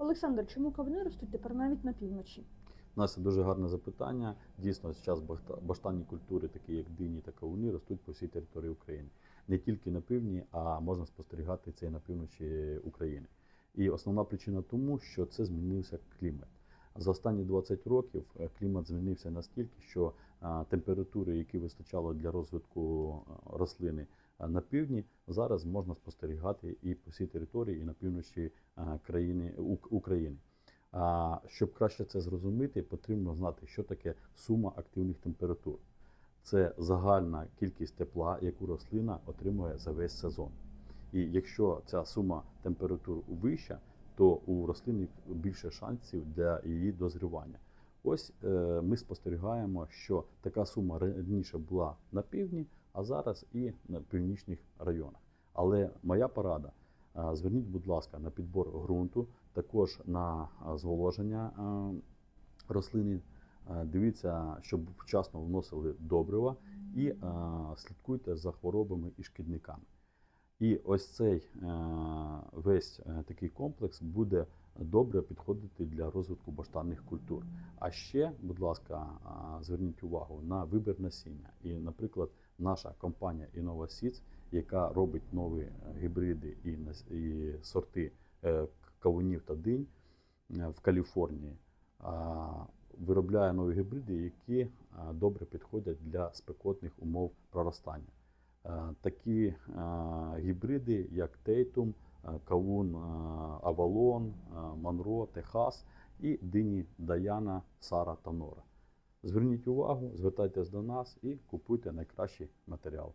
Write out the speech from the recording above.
Олександр, чому кавуни ростуть тепер навіть на півночі? Настя, дуже гарне запитання. Дійсно, зараз баштанні культури, такі як дині та кавуни, ростуть по всій території України. Не тільки на півдні, а можна спостерігати це і на півночі України. І основна причина тому, що це змінився клімат. За останні 20 років е, клімат змінився настільки, що температури, які вистачало для розвитку рослини а, на півдні, зараз можна спостерігати і по всій території, і на півночі країни України. А щоб краще це зрозуміти, потрібно знати, що таке сума активних температур. Це загальна кількість тепла, яку рослина отримує за весь сезон. І якщо ця сума температур вища, то у рослини більше шансів для її дозрівання. Ось е, ми спостерігаємо, що така сума раніше була на півдні, а зараз і на північних районах. Але моя порада: е, зверніть, будь ласка, на підбор ґрунту, також на е, зволоження е, рослини. Дивіться, щоб вчасно вносили добрива і слідкуйте за хворобами і шкідниками. І ось цей весь такий комплекс буде добре підходити для розвитку баштанних культур. А ще, будь ласка, зверніть увагу на вибір насіння. І, наприклад, наша компанія Innova Seeds, яка робить нові е, гібриди і, сорти е, кавунів та динь е, в Каліфорнії, виробляє нові гібриди, які добре підходять для спекотних умов проростання. Такі гібриди, як Тейтум, Кавун Авалон, е, Монро, Техас і дині Даяна, Сара та Нора. Зверніть увагу, звертайтесь до нас і купуйте найкращий матеріал.